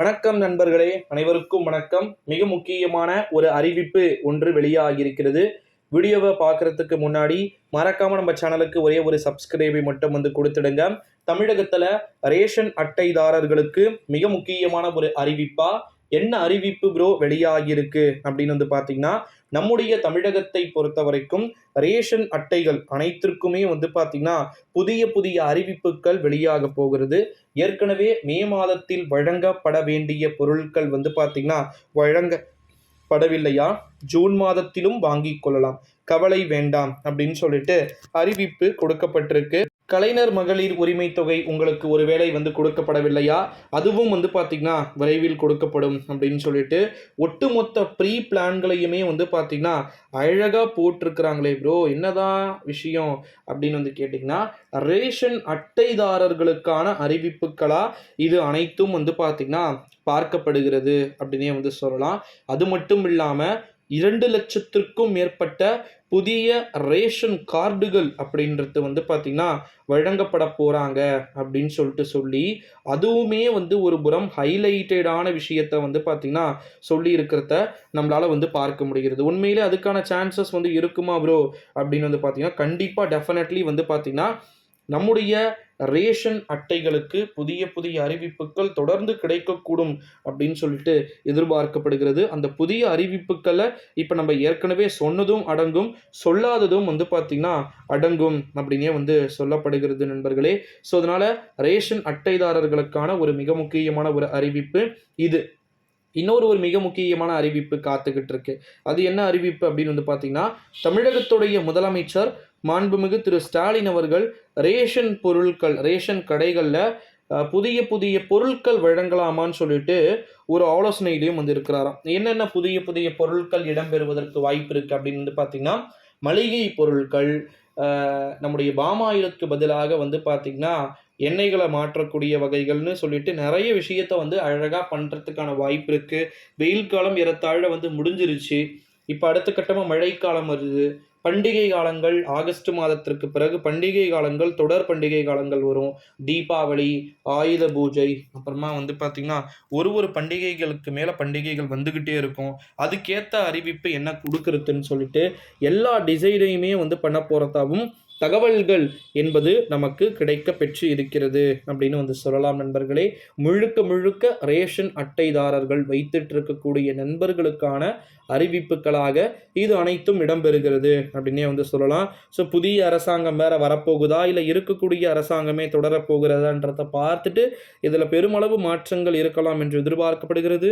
வணக்கம் நண்பர்களே அனைவருக்கும் வணக்கம். மிக முக்கியமான ஒரு அறிவிப்பு ஒன்று வெளியாகியிருக்கிறது. வீடியோவை பார்க்கறதுக்கு முன்னாடி மறக்காமல் நம்ம சேனலுக்கு ஒரே ஒரு சப்ஸ்கிரைபை மட்டும் வந்து கொடுத்துடுங்க. தமிழகத்தில் ரேஷன் அட்டைதாரர்களுக்கு மிக முக்கியமான ஒரு அறிவிப்பாக என்ன அறிவிப்பு ப்ரோ வெளியாகியிருக்கு அப்படின்னு வந்து பார்த்தீங்கன்னா நம்முடைய தமிழகத்தை பொறுத்த வரைக்கும் ரேஷன் அட்டைகள் அனைத்திற்குமே வந்து பார்த்தீங்கன்னா புதிய புதிய அறிவிப்புகள் வெளியாக போகிறது. ஏற்கனவே மே மாதத்தில் வழங்கப்பட வேண்டிய பொருட்கள் வந்து பார்த்தீங்கன்னா வழங்கப்படவில்லையா? ஜூன் மாதத்திலும் வாங்கிக் கொள்ளலாம். கவலை வேண்டாம் அப்படின்னு சொல்லிட்டு அறிவிப்பு கொடுக்கப்பட்டிருக்கு. கலைஞர் மகளிர் உரிமை தொகை உங்களுக்கு ஒருவேளை வந்து கொடுக்கப்படவில்லையா? அதுவும் வந்து பார்த்திங்கன்னா விரைவில் கொடுக்கப்படும் அப்படின்னு சொல்லிட்டு ஒட்டுமொத்த ப்ரீ பிளான்களையுமே வந்து பார்த்திங்கன்னா அழகாக போட்டிருக்கிறாங்களே ப்ரோ என்னதான் விஷயம் அப்படின்னு வந்து கேட்டிங்கன்னா ரேஷன் அட்டைதாரர்களுக்கான அறிவிப்புகளாக இது அனைத்தும் வந்து பார்த்திங்கன்னா பார்க்கப்படுகிறது அப்படின்னே வந்து சொல்லலாம். அது மட்டும் இல்லாமல் இரண்டு லட்சத்திற்கும் மேற்பட்ட புதிய ரேஷன் கார்டுகள் அப்படின்றது வந்து பார்த்திங்கன்னா வழங்கப்பட போகிறாங்க அப்படின்னு சொல்லிட்டு சொல்லி அதுவுமே வந்து ஒரு புறம் ஹைலைட்டடான விஷயத்த வந்து பார்த்திங்கன்னா சொல்லி இருக்கிறத நம்மளால் வந்து பார்க்க முடிகிறது. உண்மையிலே அதுக்கான சான்சஸ் வந்து இருக்குமா ப்ரோ அப்படின்னு வந்து பார்த்திங்கன்னா கண்டிப்பாக டெஃபினெட்லி வந்து பார்த்திங்கன்னா நம்முடைய ரேஷன் அட்டைகளுக்கு புதிய புதிய அறிவிப்புகள் தொடர்ந்து கிடைக்கக்கூடும் அப்படின்னு சொல்லிட்டு எதிர்பார்க்கப்படுகிறது. அந்த புதிய அறிவிப்புகளை இப்போ நம்ம ஏற்கனவே சொன்னதும் அடங்கும் சொல்லாததும் வந்து பார்த்திங்கன்னா அடங்கும் அப்படின்னே வந்து சொல்லப்படுகிறது நண்பர்களே. ஸோ அதனால் ரேஷன் அட்டைதாரர்களுக்கான ஒரு மிக முக்கியமான ஒரு அறிவிப்பு இது. இன்னொரு ஒரு மிக முக்கியமான அறிவிப்பு காத்துக்கிட்டு இருக்கு. அது என்ன அறிவிப்பு அப்படின்னு வந்து பார்த்தீங்கன்னா தமிழகத்துடைய முதலமைச்சர் மாண்புமிகு திரு ஸ்டாலின் அவர்கள் ரேஷன் பொருட்கள் ரேஷன் கடைகளில் புதிய புதிய பொருட்கள் வழங்கலாமான்னு சொல்லிட்டு ஒரு ஆலோசனையிலையும் வந்திருக்கிறாராம். என்னென்ன புதிய புதிய பொருட்கள் இடம்பெறுவதற்கு வாய்ப்பு இருக்குது அப்படின்னு வந்து பார்த்தீங்கன்னா மளிகை பொருட்கள் நம்முடைய பாமாயிலுக்கு பதிலாக வந்து பார்த்திங்கன்னா எண்ணெய்களை மாற்றக்கூடிய வகைகள்னு சொல்லிட்டு நிறைய விஷயத்த வந்து அழகாக பண்ணுறதுக்கான வாய்ப்பு இருக்குது வெயில் காலம் ஏறத்தாழ வந்து முடிஞ்சிருச்சு. இப்போ அடுத்த கட்டமாக மழைக்காலம் வருது. பண்டிகை காலங்கள் ஆகஸ்ட் மாதத்திற்கு பிறகு பண்டிகை காலங்கள் தொடர் பண்டிகை காலங்கள் வரும். தீபாவளி ஆயுத பூஜை அப்புறமா வந்து பார்த்திங்கன்னா ஒரு ஒரு பண்டிகைகளுக்கு மேலே பண்டிகைகள் வந்துக்கிட்டே இருக்கும். அதுக்கேற்ற அறிவிப்பு என்ன கொடுக்குறதுன்னு சொல்லிட்டு எல்லா டிசைனையுமே வந்து பண்ண போகிறதாவும் தகவல்கள் என்பது நமக்கு கிடைக்க பெற்று இருக்கிறது அப்படின்னு வந்து சொல்லலாம் நண்பர்களே. முழுக்க முழுக்க ரேஷன் அட்டைதாரர்கள் வைத்துட்டு இருக்கக்கூடிய நண்பர்களுக்கான அறிவிப்புகளாக இது அனைத்தும் இடம்பெறுகிறது அப்படின்னே வந்து சொல்லலாம். ஸோ புதிய அரசாங்கம் வேற வரப்போகுதா? இல்லை இருக்கக்கூடிய அரசாங்கமே தொடரப்போகிறதான்றதை பார்த்துட்டு இதில் பெருமளவு மாற்றங்கள் இருக்கலாம் என்று எதிர்பார்க்கப்படுகிறது.